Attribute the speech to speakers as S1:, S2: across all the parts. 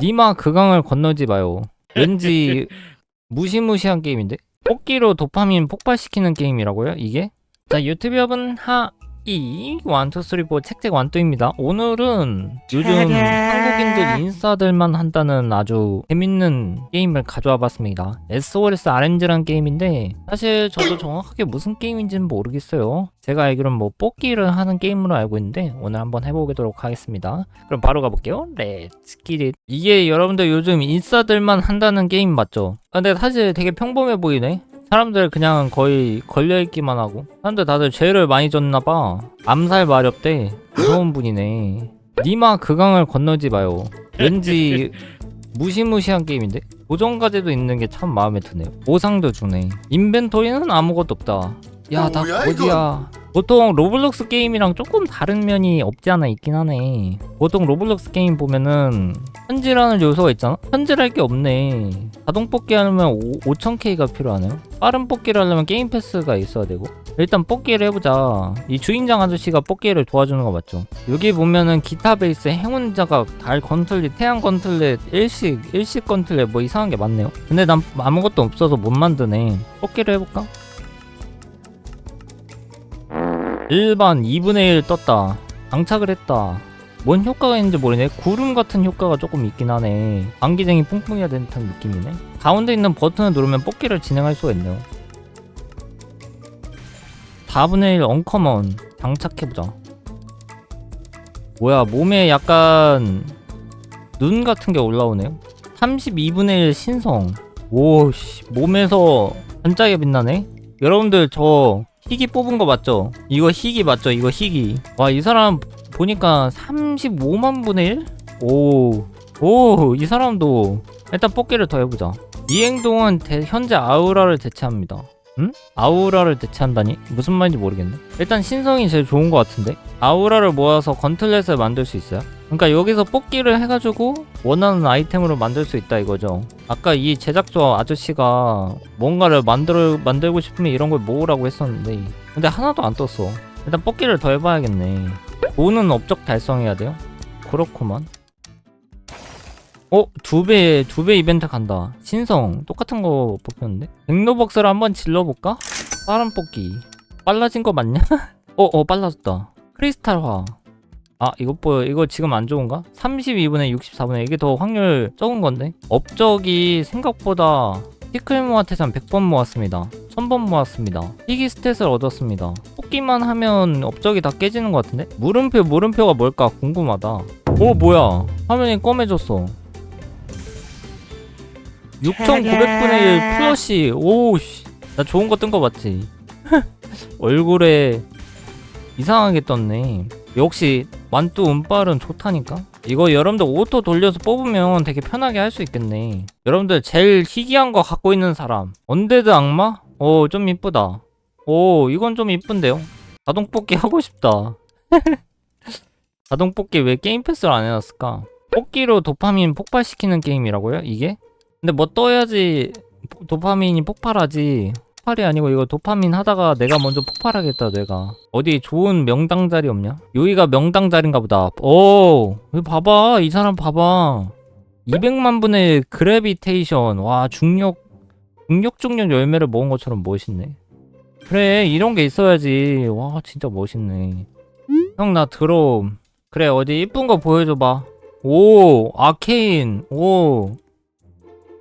S1: 니마 그강을 건너지 마요. 왠지 무시무시한 게임인데? 뽑기로 도파민 폭발시키는 게임이라고요? 이게? 자 유튜브 여러분 하 이 원투쓰리포 책책 완뚜입니다. 오늘은 요즘 한국인들 인싸들만 한다는 아주 재밌는 게임을 가져와 봤습니다. SOS RNG라는 게임인데 사실 저도 정확하게 무슨 게임인지는 모르겠어요. 제가 알기로는 뭐 뽑기를 하는 게임으로 알고 있는데 오늘 한번 해보도록 하겠습니다. 그럼 바로 가볼게요. 렛츠 기릿. 이게 여러분들 요즘 인싸들만 한다는 게임 맞죠? 아, 근데 사실 되게 평범해 보이네. 사람들 그냥 거의 걸려있기만 하고. 사람들 다들 죄를 많이 졌나봐. 암살 마렵대. 무서운 분이네. 니마 그강을 건너지 마요. 왠지 무시무시한 게임인데? 고정과제도 있는 게 참 마음에 드네요. 보상도 주네. 인벤토리는 아무것도 없다. 야나
S2: 뭐야,
S1: 거지야 보통 로블록스 게임이랑 조금 다른 면이 없지 않아 있긴 하네. 보통 로블록스 게임 보면은 현질하는 요소가 있잖아? 현질할 게 없네. 자동 뽑기 하려면 5000K가 필요하네요 빠른 뽑기를 하려면 게임 패스가 있어야 되고. 일단 뽑기를 해보자. 이 주인장 아저씨가 뽑기를 도와주는 거 맞죠? 여기 보면은 기타 베이스 행운 자각 달 건틀릿 태양 건틀릿 일식 일식 건틀릿 뭐 이상한 게 많네요. 근데 난 아무것도 없어서 못 만드네. 뽑기를 해볼까? 일반 2분의 1 떴다. 장착을 했다. 뭔 효과가 있는지 모르네. 구름 같은 효과가 조금 있긴 하네. 안기쟁이 뿡뿡이가 된 듯한 느낌이네. 가운데 있는 버튼을 누르면 뽑기를 진행할 수가 있네요. 4분의 1 언커먼. 장착해보자. 뭐야 몸에 약간 눈 같은 게 올라오네요 32분의 1 신성. 오씨. 몸에서 반짝이 빛나네. 여러분들 저 희귀 뽑은 거 맞죠? 이거 희귀 맞죠? 이거 희귀 와 이 사람 보니까 35만 분의 1? 오, 오, 이 사람도 일단 뽑기를 더 해보자. 이 행동은 대- 현재 아우라를 대체합니다. 응? 아우라를 대체한다니? 무슨 말인지 모르겠네. 일단 신성이 제일 좋은 것 같은데? 아우라를 모아서 건틀렛을 만들 수 있어요. 그러니까 여기서 뽑기를 해가지고 원하는 아이템으로 만들 수 있다 이거죠. 아까 이 제작자 아저씨가 뭔가를 만들, 만들고 싶으면 이런 걸 모으라고 했었는데 근데 하나도 안 떴어. 일단 뽑기를 더 해봐야겠네. 돈은 업적 달성해야 돼요? 그렇구만. 어? 두 배, 두 배 이벤트 간다. 신성. 똑같은 거 뽑혔는데? 백로벅스를 한번 질러볼까? 빠른 뽑기. 빨라진 거 맞냐? 어, 어, 빨라졌다. 크리스탈화. 아, 이거 뭐, 이거 지금 안 좋은가? 32분의 64분의 이게 더 확률 적은 건데? 업적이 생각보다 피클 모아태산 100번 모았습니다. 1000번 모았습니다. 희귀 스탯을 얻었습니다. 뽑기만 하면 업적이 다 깨지는 것 같은데? 물음표 물음표가 뭘까 궁금하다. 오 뭐야 화면이 검해졌어. 6900분의 1 플러시 오씨 나 좋은 거 뜬 거 맞지? 얼굴에 이상하게 떴네. 역시 완뚜 운빨은 좋다니까? 이거 여러분들 오토 돌려서 뽑으면 되게 편하게 할 수 있겠네. 여러분들 제일 희귀한 거 갖고 있는 사람. 언데드 악마? 오, 좀 이쁘다. 오, 이건 좀 이쁜데요? 자동 뽑기 하고 싶다. 자동 뽑기 왜 게임 패스를 안 해놨을까? 뽑기로 도파민 폭발시키는 게임이라고요? 이게? 근데 뭐 떠야지 도파민이 폭발하지. 폭발이 아니고 이거 도파민 하다가 내가 먼저 폭발하겠다 내가. 어디 좋은 명당 자리 없냐? 여기가 명당 자리인가 보다. 오 봐봐 이 사람 봐봐. 200만 분의 그래비테이션. 와 중력 중력 중력 열매를 먹은 것처럼 멋있네. 그래 이런 게 있어야지. 와 진짜 멋있네. 형나 들어 그래 어디 이쁜 거 보여줘봐. 오 아케인. 오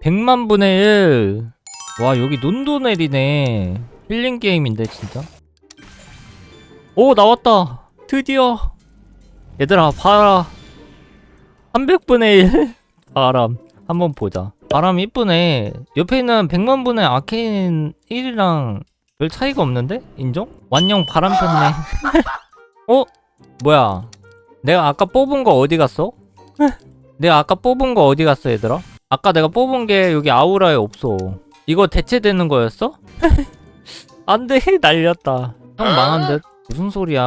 S1: 100만 분의 1 와 여기 눈도 내리네. 힐링 게임인데 진짜? 오 나왔다. 드디어. 얘들아 봐라. 300분의 1 바람. 한번 보자. 바람 이쁘네. 옆에 있는 100만 분의 아케인 1이랑 별 차이가 없는데? 인정? 완영 바람 폈네. 어? 뭐야? 내가 아까 뽑은 거 어디 갔어? 내가 아까 뽑은 거 어디 갔어 얘들아? 아까 내가 뽑은 게 여기 아우라에 없어 이거 대체되는 거였어? 안돼 날렸다 형 망한 듯 무슨 소리야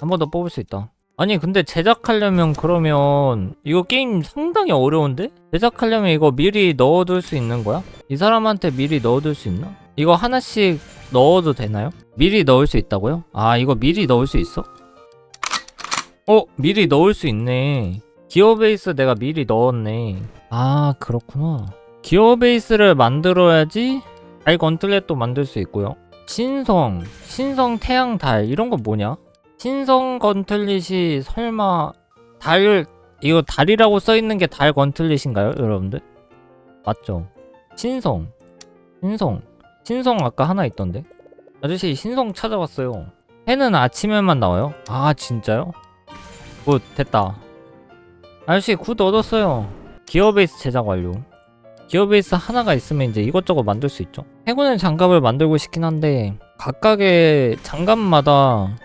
S1: 한 번 더 뽑을 수 있다 아니 근데 제작하려면 그러면 이거 게임 상당히 어려운데? 제작하려면 이거 미리 넣어둘 수 있는 거야? 이 사람한테 미리 넣어둘 수 있나? 이거 하나씩 넣어도 되나요? 미리 넣을 수 있다고요? 아 이거 미리 넣을 수 있어? 어 미리 넣을 수 있네 기어 베이스 내가 미리 넣었네. 아 그렇구나. 기어 베이스를 만들어야지 달 건틀렛도 만들 수 있고요. 신성, 신성 태양 달 이런 거 뭐냐? 신성 건틀릿이 설마 달 이거 달이라고 써 있는 게 달 건틀릿인가요, 여러분들? 맞죠? 신성, 신성, 신성 아까 하나 있던데. 아저씨 신성 찾아왔어요. 해는 아침에만 나와요? 아 진짜요? 굿 됐다. 아저씨 굿 얻었어요. 기어 베이스 제작 완료. 기어 베이스 하나가 있으면 이제 이것저것 만들 수 있죠. 해군의 장갑을 만들고 싶긴 한데 각각의 장갑마다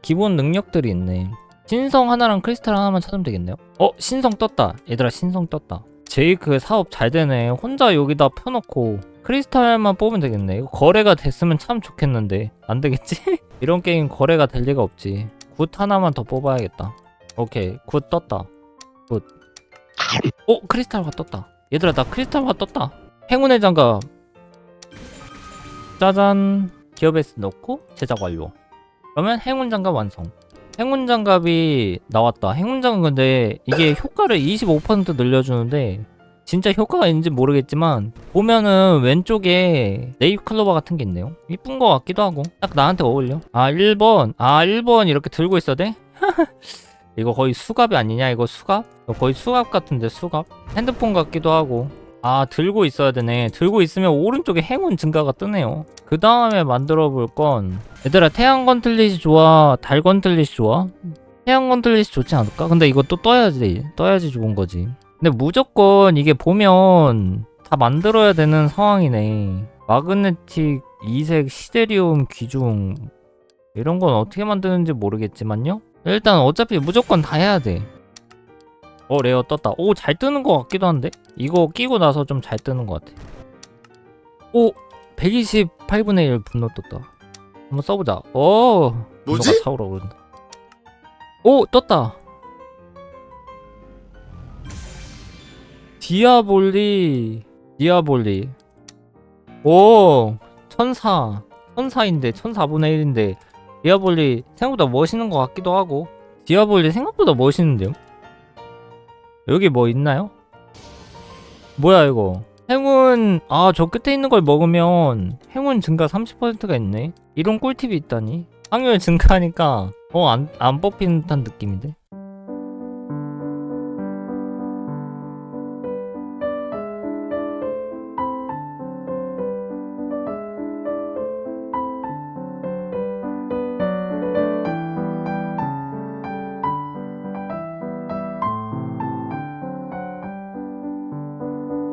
S1: 기본 능력들이 있네. 신성 하나랑 크리스탈 하나만 찾으면 되겠네요. 어 신성 떴다. 얘들아 신성 떴다. 제이크 사업 잘 되네. 혼자 여기다 펴놓고 크리스탈만 뽑으면 되겠네. 이거 거래가 됐으면 참 좋겠는데 안 되겠지? 이런 게임 거래가 될 리가 없지. 굿 하나만 더 뽑아야겠다. 오케이 굿 떴다. 굿. 오 크리스탈화 떴다. 얘들아 나 크리스탈화 떴다. 행운의 장갑. 짜잔. 기어베이스 넣고 제작 완료. 그러면 행운 장갑 완성. 행운 장갑이 나왔다. 행운 장갑 근데 이게 효과를 25% 늘려주는데 진짜 효과가 있는지 모르겠지만 보면은 왼쪽에 네잎 클로버 같은 게 있네요. 이쁜 거 같기도 하고 딱 나한테 어울려. 아 1번. 아 1번 이렇게 들고 있어야 돼? 이거 거의 수갑이 아니냐 이거 수갑? 이거 거의 수갑 같은데 수갑? 핸드폰 같기도 하고 아 들고 있어야 되네 들고 있으면 오른쪽에 행운 증가가 뜨네요 그 다음에 만들어 볼 건 얘들아 태양 건틀릿이 좋아 달 건틀릿이 좋아? 태양 건틀릿이 좋지 않을까? 근데 이거 또 떠야지 떠야지 좋은 거지 근데 무조건 이게 보면 다 만들어야 되는 상황이네 마그네틱 이색 시데리움 귀중 이런 건 어떻게 만드는지 모르겠지만요 일단 어차피 무조건 다 해야 돼. 어 레어 떴다. 오 잘 뜨는 것 같기도 한데 이거 끼고 나서 좀 잘 뜨는 것 같아. 오 128분의 1 분노 떴다. 한번 써보자. 오
S2: 뭐지?
S1: 분노가 차오르 오른다. 오 떴다. 디아볼리 디아볼리 오 천사 천사인데 천사분의 1인데 디아볼리 생각보다 멋있는 것 같기도 하고 디아볼리 생각보다 멋있는데요? 여기 뭐 있나요? 뭐야 이거 행운 아 저 끝에 있는 걸 먹으면 행운 증가 30%가 있네 이런 꿀팁이 있다니 확률 증가하니까 어안 안 뽑히는 듯한 느낌인데